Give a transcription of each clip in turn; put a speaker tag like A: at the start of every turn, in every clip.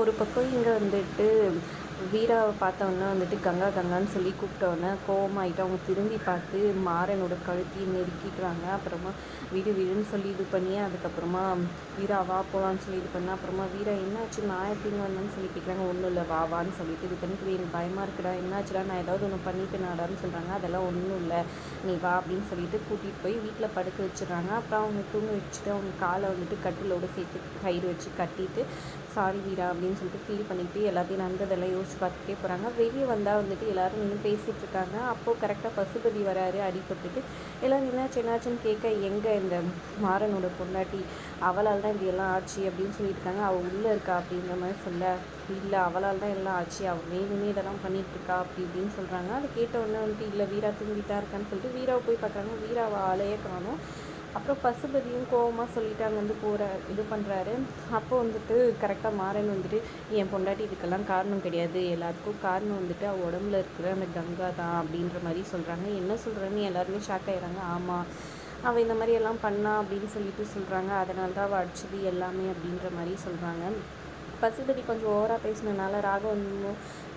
A: ஒரு பக்கம் இங்கே வந்துட்டு வீராவை பார்த்தவொன்னே வந்துட்டு கங்கா கங்கான்னு சொல்லி கூப்பிட்டோன்னே கோவமாயிட்டு அவங்க திரும்பி பார்த்து மாறனோட கழுத்தையும் நெருக்கிட்டுறாங்க அப்புறமா வீடு வீடுன்னு சொல்லி இது பண்ணி அதுக்கப்புறமா வீரா வா போகலான்னு சொல்லி இது பண்ண அப்புறமா வீரா என்னாச்சு நான் எப்படிங்க வந்தேன்னு சொல்லி கேட்குறாங்க ஒன்றும் இல்லை வா வான்னு சொல்லிட்டு இது பண்ணிட்டு எனக்கு பயமாக இருக்குடா என்னாச்சுடா நான் ஏதாவது ஒன்று பண்ணிட்டேனாடான்னு சொல்கிறாங்க அதெல்லாம் ஒன்றும் இல்லை நீ வா அப்படின்னு சொல்லிட்டு கூட்டிகிட்டு போய் வீட்டில் படுக்க வச்சிடுறாங்க. அப்புறம் அவங்க தூங்க வச்சுட்டு அவங்க காலை வந்துட்டு கட்டிலோடு சேர்த்து கயிறு வச்சு கட்டிட்டு சாரி வீரா அப்படின்னு சொல்லிட்டு ஃபீல் பண்ணிட்டு எல்லாத்தையும் நடந்ததெல்லாம் யோசிச்சு பார்த்துட்டே போகிறாங்க வெளியே வந்தால் வந்துட்டு எல்லோரும் நின்று பேசிகிட்டு இருக்காங்க. அப்போது கரெக்டாக பசுபதி வராரு அடிபட்டுட்டு எல்லோரும் என்னாச்சு என்னாச்சுன்னு கேட்க எங்கே இந்த மாறனோட பொண்டாட்டி? அவளால் தான் இப்படி எல்லாம் ஆச்சு அப்படின்னு சொல்லியிருக்காங்க அவள் உள்ளே இருக்கா? அப்படின்ற மாதிரி சொல்ல இல்லை அவளால் தான் எல்லாம் ஆச்சு. அவள் வேணுமே இதெல்லாம் பண்ணிட்டு இருக்கா அப்படி இப்படின்னு சொல்கிறாங்க அதை கேட்ட உடனே வந்துட்டு இல்லை வீரா தூங்கிட்டா இருக்கான்னு சொல்லிட்டு வீராவை போய் பார்க்குறாங்க. வீராவை ஆளையே காணும். அப்புறம் பசுபதியும் கோவமாக சொல்லிட்டு அங்கேருந்து போகிற இது பண்ணுறாரு அப்போ வந்துட்டு கரெக்டாக மாறன் வந்துட்டு என் பொண்டாட்டி இதுக்கெல்லாம் காரணம் கிடையாது. எல்லாத்துக்கும் காரணம் வந்துட்டு அவள் உடம்புல இருக்கிற அந்த கங்கா தான் அப்படின்ற மாதிரி சொல்கிறாங்க என்ன சொல்கிறேன்னு எல்லாருமே ஷாக் ஆகிறாங்க ஆமாம் அவள் இந்த மாதிரி எல்லாம் பண்ணா அப்படின்னு சொல்லிட்டு சொல்கிறாங்க அதனால தான் அவள் அடிச்சது எல்லாமே அப்படின்ற மாதிரி சொல்கிறாங்க பசுபதி கொஞ்சம் ஓவராக பேசினனால ராகவன்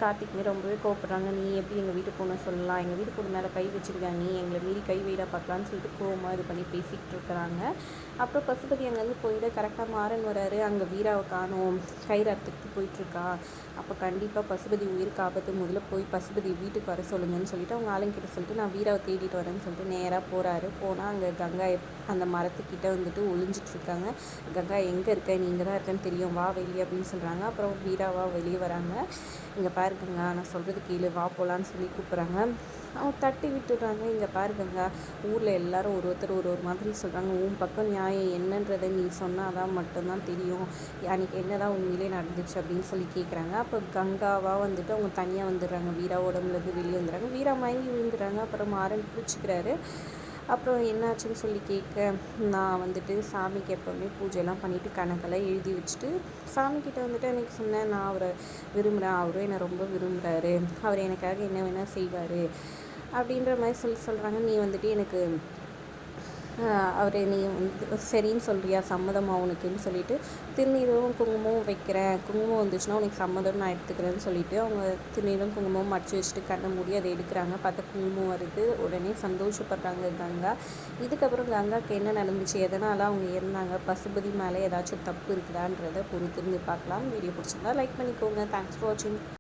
A: கார்த்திக்குமே ரொம்பவே கோவப்படுறாங்க. நீ எப்படி எங்கள் வீட்டு பொண்ணை சொல்லலாம் எங்கள் வீட்டு பொண்ணு மேலே கை வச்சுருக்கா? நீ எங்களை மீறி கை வைடா பார்க்கலான்னு சொல்லிட்டு கோவமாக இது பண்ணி பேசிக்கிட்டு இருக்கிறாங்க. அப்புறம் பசுபதி அங்கேருந்து போயிட்டு கரெக்டாக மாறன் வராரு. அங்கே வீராவை காணும். கயிறு அறுத்துக்கிட்டு போயிட்டுருக்கா. அப்போ கண்டிப்பாக பசுபதி உயிருக்கு ஆபத்து. முதல்ல போய் பசுபதி வீட்டுக்கு வர சொல்லுங்கன்னு சொல்லிட்டு அவங்க ஆளுங்கிட்ட சொல்லிட்டு நான் வீராவை தேடிட்டு வரேன்னு சொல்லிட்டு நேராக போகிறாரு போனால் அங்கே கங்கா அந்த மரத்துக்கிட்ட வந்துட்டு ஒளிஞ்சிட்ருக்காங்க கங்கா எங்கே இருக்க? நீங்கள் தான் இருக்கேன்னு தெரியும். வா வெளியே அப்படின்னு சொல்கிறாங்க அப்புறம் வீராவா வெளியே வராங்க. இங்கே பாருங்கங்க நான் சொல்கிறது கீழே வா போகலான்னு சொல்லி கூப்பிட்றாங்க. அவங்க தட்டி விட்டுடுறாங்க. இங்கே பாருங்கங்க ஊரில் எல்லாரும் ஒரு ஒருத்தர் ஒரு ஒரு மாதிரி சொல்கிறாங்க உன் பக்கம் நியாயம் என்னன்றதை நீ சொன்னால் தான் மட்டும்தான் தெரியும். அன்றைக்கி என்ன தான் உண்மையிலே நடந்துச்சு அப்படின்னு சொல்லி கேட்குறாங்க அப்போ கங்காவாக வந்துட்டு அவங்க தனியாக வந்துடுறாங்க. வீரா உடம்புலேருந்து வெளியே வந்துடுறாங்க. வீரா மயங்கி விழுந்துடுறாங்க. அப்புறம் மாறன் பிடிச்சிக்கிறாரு. அப்புறம் என்னாச்சுன்னு சொல்லி கேட்க நான் வந்துட்டு சாமிக்கு எப்போவுமே பூஜைலாம் பண்ணிவிட்டு கணக்கெல்லாம் எழுதி வச்சுட்டு சாமிக்கிட்ட வந்துட்டு எனக்கு சொன்னேன் நான் அவரை விரும்புகிறேன் அவரும் என்னை ரொம்ப விரும்புகிறாரு அவர் எனக்காக என்ன வேணால் செய்வார். அப்படின்ற மாதிரி சொல்லி சொல்கிறாங்க நீ வந்துட்டு எனக்கு அவர் நீ வந்து சரின்னு சொல்கிறியா சம்மதம் உனக்குன்னு சொல்லிட்டு திருநீரும் குங்குமமும் வைக்கிறேன் குங்குமம் வந்துச்சுன்னா உனக்கு சம்மதம் நான் எடுத்துக்கிறேன்னு சொல்லிட்டு அவங்க திருநீரும் குங்குமம் மடிச்சு வச்சுட்டு கண்ணை மூடி அதை எடுக்கிறாங்க. பார்த்தா குங்குமம் வருது உடனே சந்தோஷப்படுறாங்க கங்கா. இதுக்கப்புறம் கங்காவுக்கு என்ன நடந்துச்சு எதனால் அவங்க இருந்தாங்க பசுபதி மேலே ஏதாச்சும் தப்பு இருக்குதான்றதை பொறுத்திருந்து பார்க்கலாம். வீடியோ பிடிச்சிருந்தா லைக் பண்ணிக்கோங்க. தேங்க்ஸ் ஃபார் வாட்சிங்